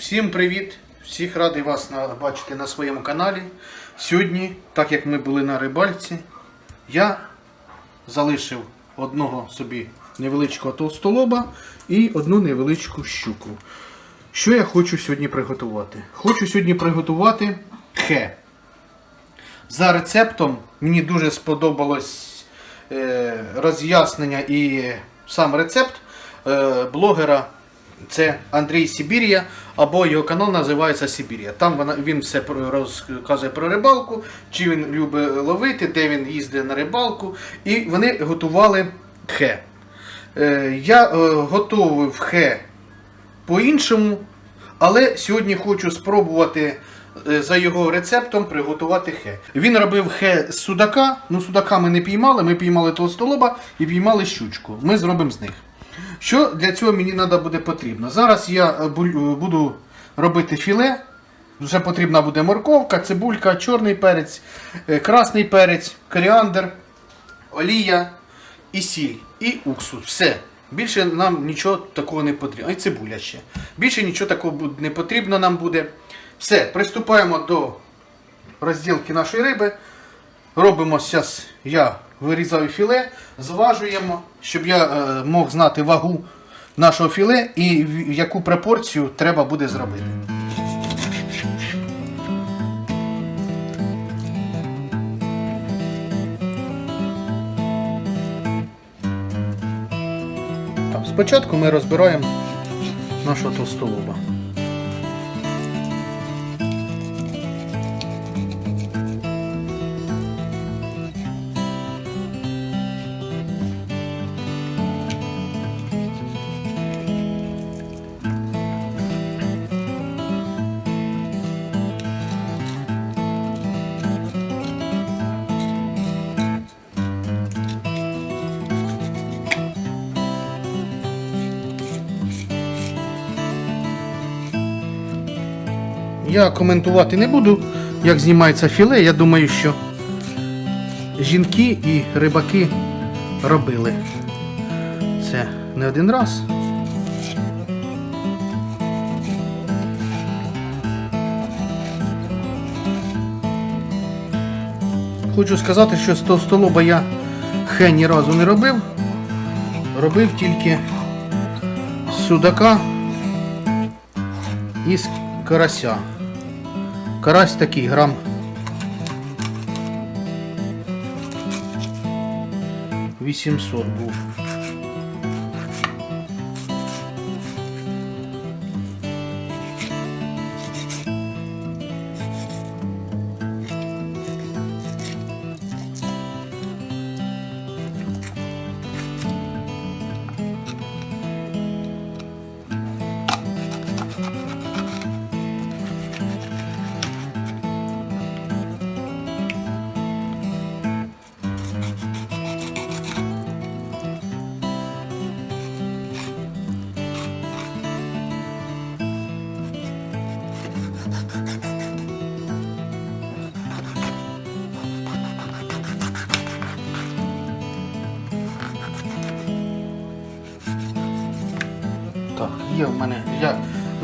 Всім привіт! Всіх радий вас бачити на своєму каналі. Сьогодні, так як ми були на рибальці, я залишив одного собі невеличкого толстолоба і одну невеличку щуку. Що я хочу сьогодні приготувати? Хочу сьогодні приготувати хе. За рецептом мені дуже сподобалось е, роз'яснення і сам рецепт е, блогера. Це Андрій Сибір'я, або його канал називається Сибір'я. Там вона, він все розказує про рибалку, чи він любить ловити, де він їздить на рибалку. І вони готували хе. Е, я е, готував хе по-іншому, але сьогодні хочу спробувати е, за його рецептом приготувати хе. Він робив хе з судака. Ну, судака ми не піймали, ми піймали толстолоба і піймали щучку. Ми зробимо з них. Що для цього мені треба буде потрібно? Зараз я е, буду робити філе. Вже потрібна буде морковка, цибулька, чорний перець, е, красний перець, коріандр, олія і сіль, і уксус. Все. Більше нам нічого такого не потрібно. І цибуля ще. Більше нічого такого не потрібно нам буде. Все, приступаємо до розділки нашої риби. Робимо зараз, я вирізаю філе, зважуємо, щоб я е, мог знати вагу нашого філе і яку пропорцію треба буде зробити. Спочатку ми розбираємо нашого толстолоба. Я коментувати не буду, як знімається філе. Я думаю, що жінки і рибаки робили це не один раз. Хочу сказати, що з того столоба я хе ні разу не робив. Робив тільки судака і з карася. Карась такий грам. Вісімсот був.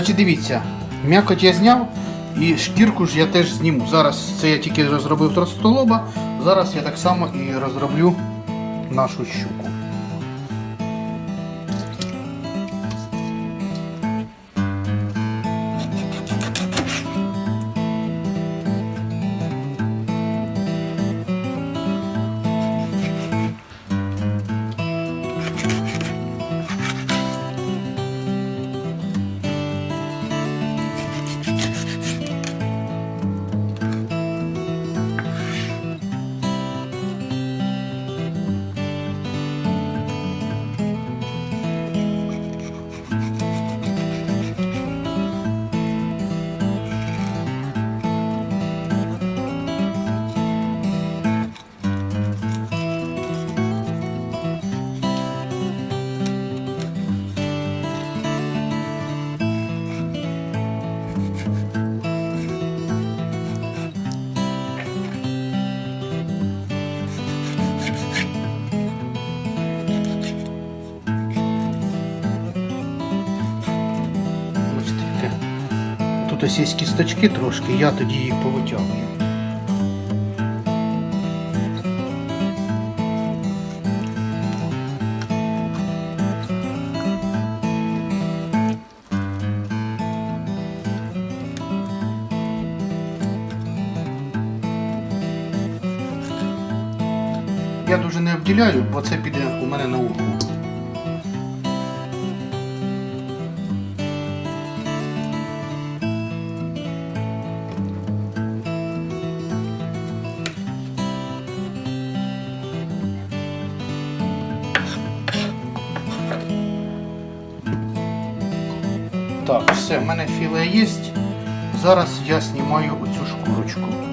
Значить, дивіться, м'якоть я зняв і шкірку ж я теж зніму. Зараз це я тільки розробив тростолоба, зараз я так само і розроблю нашу щуку. Тут ось є кісточки трошки, я тоді їх повитягую. Я дуже не обділяю, бо це піде у мене на ухо. Все, в мене філе є. Зараз я знімаю оцю шкурочку.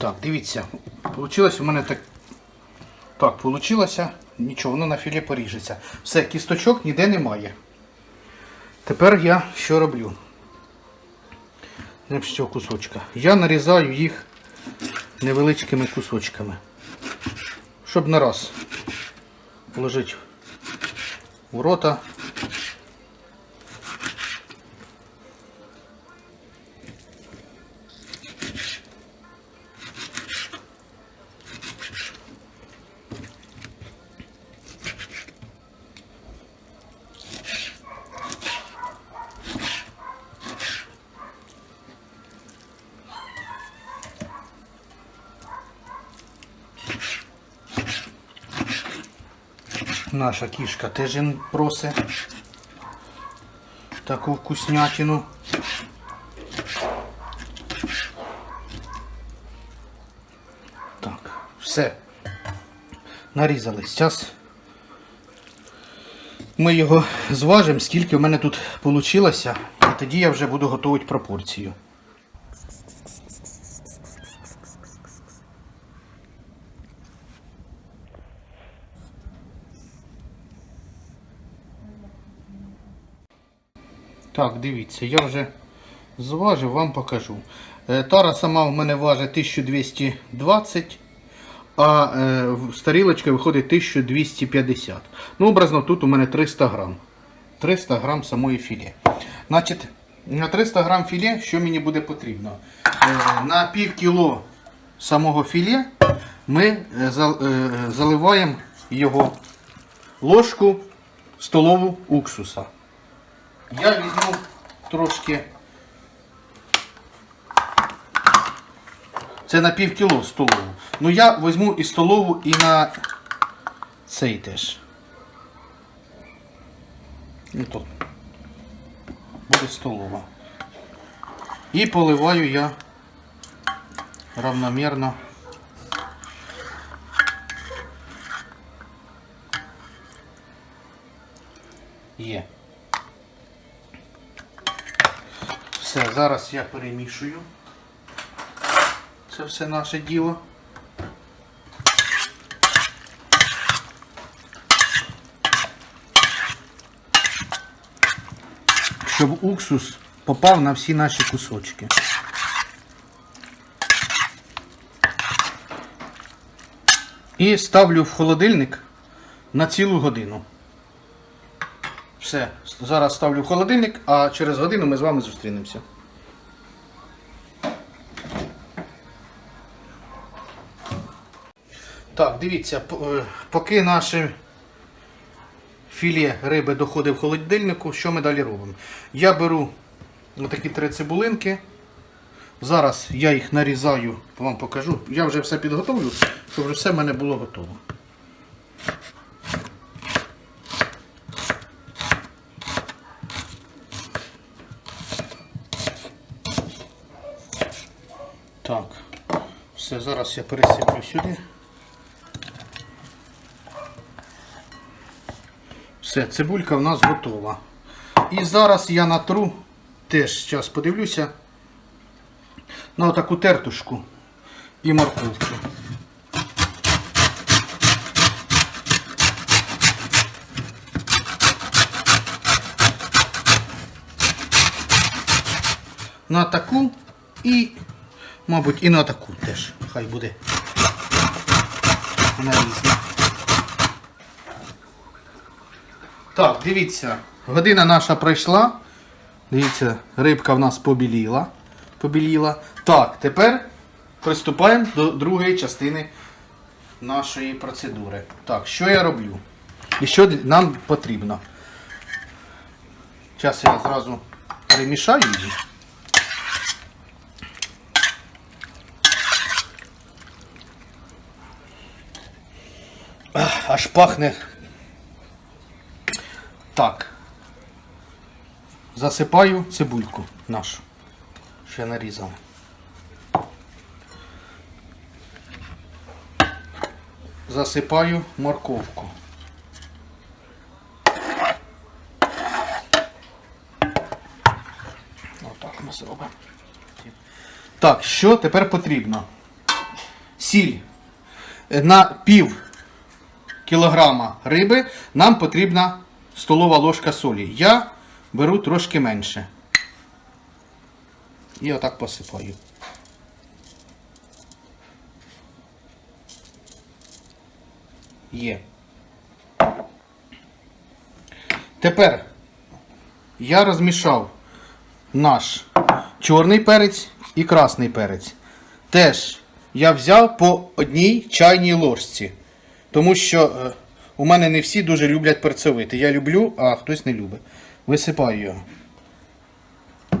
Так, дивіться, Получилось у мене так. Так, получилося. Нічого, воно на філе поріжеться. Все, кісточок ніде немає. Тепер я що роблю? Не з кусочка. Я нарізаю їх невеличкими кусочками. Щоб на раз положити в рота. Наша кішка теж просить таку вкуснятину. Так, все. Нарізали. Зараз ми його зважимо, скільки в мене тут вийшло, і тоді я вже буду готувати пропорцію. Так, дивіться, я вже зважив, вам покажу. Е, Тара сама в мене важить 1220, а е, старілочка виходить 1250. Ну, образно, тут у мене 300 грам. 300 грам самої філе. Значить, на 300 грам філе, що мені буде потрібно? Е, На пів кіло самого філе ми е, е, заливаємо його ложку столову уксуса. Я візьму трошки. Це на пів кіло столову. Ну я візьму і столову, і на цей теж. Ну тут. Буде столова. І поливаю я равномірно. Є. Все, зараз я перемішую. Це все наше діло. Щоб уксус попав на всі наші кусочки. І ставлю в холодильник на цілу годину. Все, зараз ставлю в холодильник, а через годину ми з вами зустрінемося. дивіться, е, поки наше філі риби доходить в холодильнику, що ми далі робимо? Я беру отакі три цибулинки. Зараз я їх нарізаю, вам покажу. Я вже все підготовлю, щоб вже все в мене було готово. Так, все, зараз я пересиплю сюди. Все, цибулька в нас готова. І зараз я натру, теж зараз подивлюся, на таку тертушку і морковку. На таку і, мабуть, і на таку теж. Хай буде. Вона різна. Так, дивіться, година наша пройшла. Дивіться, рибка в нас побіліла. побіліла. Так, тепер приступаємо до другої частини нашої процедури. Так, що я роблю? І що нам потрібно? Зараз я зразу перемішаю її. Аж пахне. Так. Засипаю цибульку нашу. Ще нарізали. Засипаю морковку. Отак ми зробимо. Так, що тепер потрібно? Сіль. На пів кілограма риби нам потрібна столова ложка солі. Я беру трошки менше. І отак посипаю. Є. Тепер я розмішав наш чорний перець і красний перець. Теж я взяв по одній чайній ложці. Тому що е, у мене не всі дуже люблять перцевити. Я люблю, а хтось не любить. Висипаю його.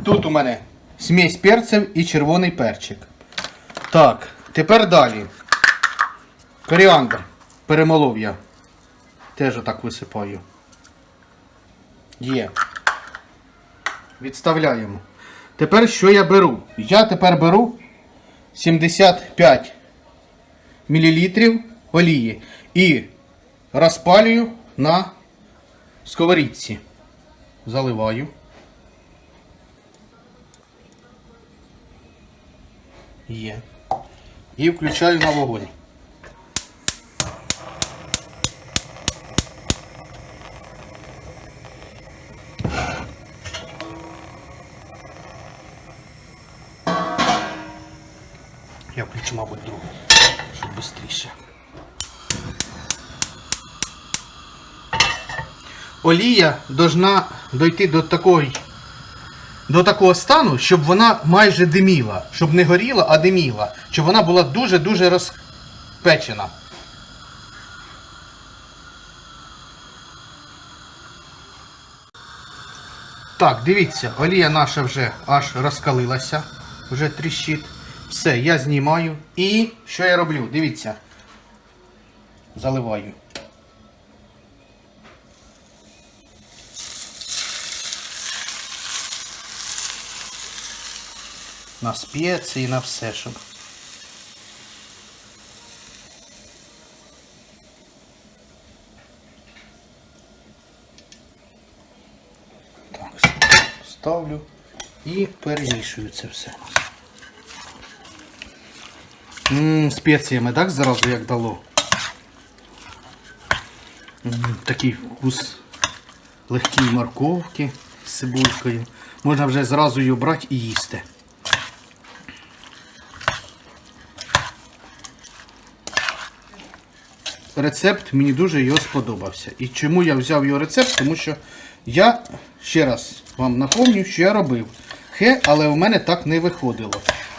Тут у мене смесь перців і червоний перчик. Так, тепер далі. Коріандр. Перемолов я. Теж отак висипаю. Є. Відставляємо. Тепер що я беру? Я тепер беру 75 мл олії і розпалюю на сковорідці. Заливаю. Є. І включаю на вогонь. Я включу, мабуть, другу, щоб швидше. Олія должна дойти до такого, до такого стану, щоб вона майже диміла. Щоб не горіла, а диміла. Щоб вона була дуже-дуже розпечена. Так, дивіться, олія наша вже аж розкалилася, вже тріщить. Все, я знімаю. І що я роблю? Дивіться. Заливаю. На спеції, на все, щоб. Так, ставлю і перемішую це все. Ммм, спеціями, так, зразу як дало. М, Такий вкус легкої морковки з цибулькою. Можна вже зразу її брати і їсти. Рецепт мені дуже його сподобався. І чому я взяв його рецепт? Тому що я ще раз вам напомню, що я робив хе, але у мене так не виходило.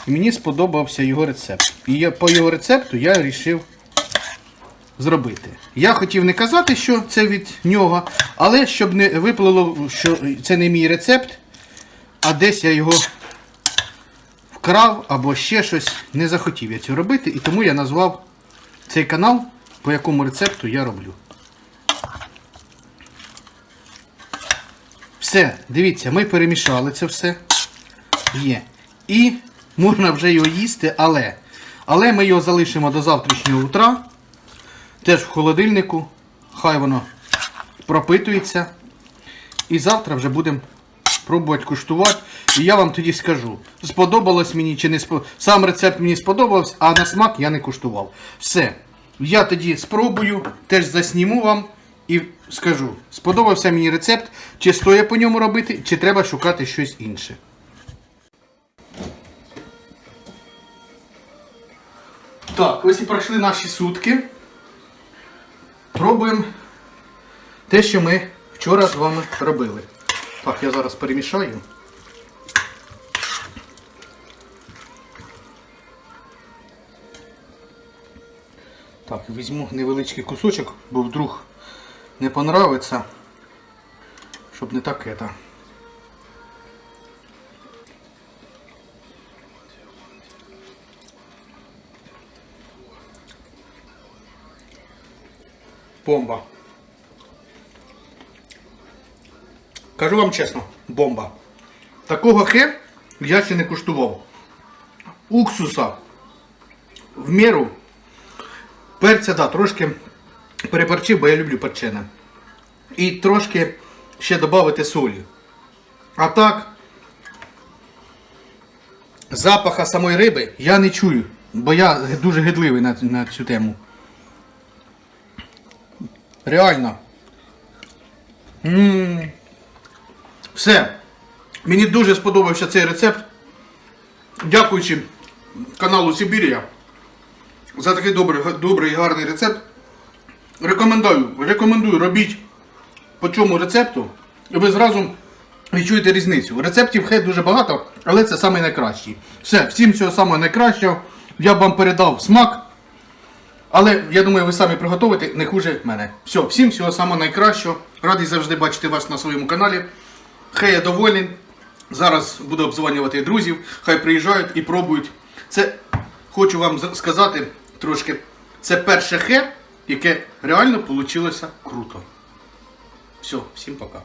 І мені сподобався його рецепт. І я, по його рецепту я вирішив зробити. Я хотів не казати, що це від нього, але щоб не виплило, що це не мій рецепт, а десь я його вкрав або ще щось, не захотів я цього робити, і тому я назвав цей канал, по якому рецепту я роблю. Все, дивіться, ми перемішали це все. Є. І можна вже його їсти, але. Але ми його залишимо до завтрашнього утра. Теж в холодильнику. Хай воно пропитується. І завтра вже будемо пробувати куштувати. І я вам тоді скажу, сподобалось мені чи не сподобалось. Сам рецепт мені сподобався, а на смак я не куштував. Все. Я тоді спробую, теж засніму вам і скажу, сподобався мені рецепт, чи стоїть по ньому робити, чи треба шукати щось інше. Так, ось і пройшли наші сутки. Пробуємо те, що ми вчора з вами робили. Так, я зараз перемішаю. Так, візьму невеличкий кусочок, бо вдруг не понравиться, щоб не так это. Бомба. Кажу вам чесно, бомба. Такого хе я ще не куштував. Уксуса в міру. Перця, да, трошки переперчив, бо я люблю перчене. І трошки ще додати солі. А так, запаха самої риби я не чую, бо я дуже гидливий на, на цю тему. Реально. М. Все. Мені дуже сподобався цей рецепт. Дякуючи каналу Сибірія за такий добрий, добрий і гарний рецепт. Рекомендую, рекомендую, робіть по цьому рецепту, і ви зразу відчуєте різницю. Рецептів хай дуже багато, але це самий найкращий. Все, всім всього самого найкращого. Я вам передав смак. Але я думаю, ви самі приготуєте не хуже мене. Все, всім всього самого найкращого. Радий завжди бачити вас на своєму каналі. Хай я довольний. Зараз буду обзвонювати друзів, хай приїжджають і пробують. Це хочу вам сказати трошки. Це перше хе, яке реально вийшло круто. Все, всім пока.